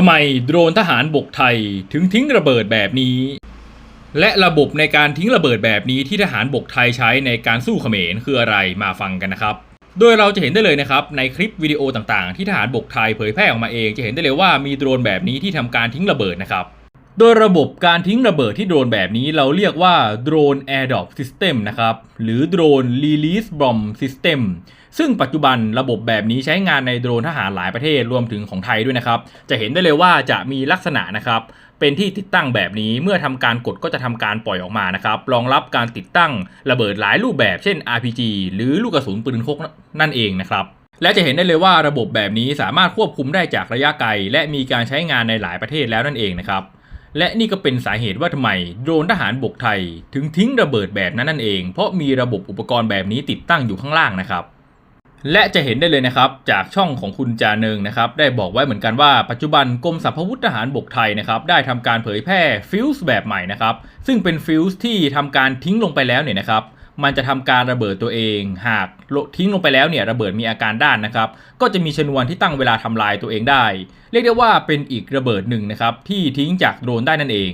ทำไมโดรนทหารบกไทยถึงทิ้งระเบิดแบบนี้ และระบบในการทิ้งระเบิดแบบนี้ที่ทหารบกไทยใช้ในการสู้เขมรคืออะไรมาฟังกันนะครับ โดยเราจะเห็นได้เลยนะครับในคลิปวิดีโอต่างๆ ที่ทหารบกไทยเผยแพร่ออกมาเอง จะเห็นได้เลยว่ามีโดรนแบบนี้ที่ทำการทิ้งระเบิดนะครับ โดยระบบการทิ้งระเบิดที่โดรนแบบนี้เราเรียกว่า Drone Airdrop System นะครับ หรือ Drone Release Bomb System ซึ่งปัจจุบันระบบแบบนี้ใช้งานในโดรนทหารหลายประเทศรวมถึงของไทยด้วยนะครับ จะเห็นได้เลยว่าจะมีลักษณะนะครับ เป็นที่ติดตั้งแบบนี้เมื่อทำการกดก็จะทำการปล่อยออกมานะครับรองรับการติดตั้งระเบิดหลายรูปแบบเช่น RPG หรือลูกกระสุนปืนพกนั่นเองนะครับและจะเห็นได้เลยว่าระบบแบบนี้สามารถควบคุมได้จากระยะไกล และมีการใช้งานในหลายประเทศแล้วนั่นเองนะครับ และนี่ก็เป็นสาเหตุว่าทำไมโดรนทหารบกไทย ถึงทิ้งระเบิดแบบนั้นนั่นเอง เพราะมีระบบอุปกรณ์แบบนี้ติดตั้งอยู่ข้างล่างนะครับ และจะเห็นได้เลยนะครับจากช่องของคุณจาเนิงนะครับได้บอกไว้เหมือนกันว่าปัจจุบันกรมสรรพาวุธทหารบกไทยนะครับได้ทำการเผยแพร่ฟิวส์แบบใหม่นะครับซึ่งเป็นฟิวส์ที่ทำการทิ้งลงไปแล้วเนี่ยนะครับ มันจะทำการระเบิดตัวเอง หากทิ้งลงไปแล้วเนี่ยระเบิดมีอาการด้านนะครับ ก็จะมีชนวนที่ตั้งเวลาทำลายตัวเองได้ เรียกได้ว่าเป็นอีกระเบิดหนึ่งนะครับที่ทิ้งจากโดรนได้นั่นเอง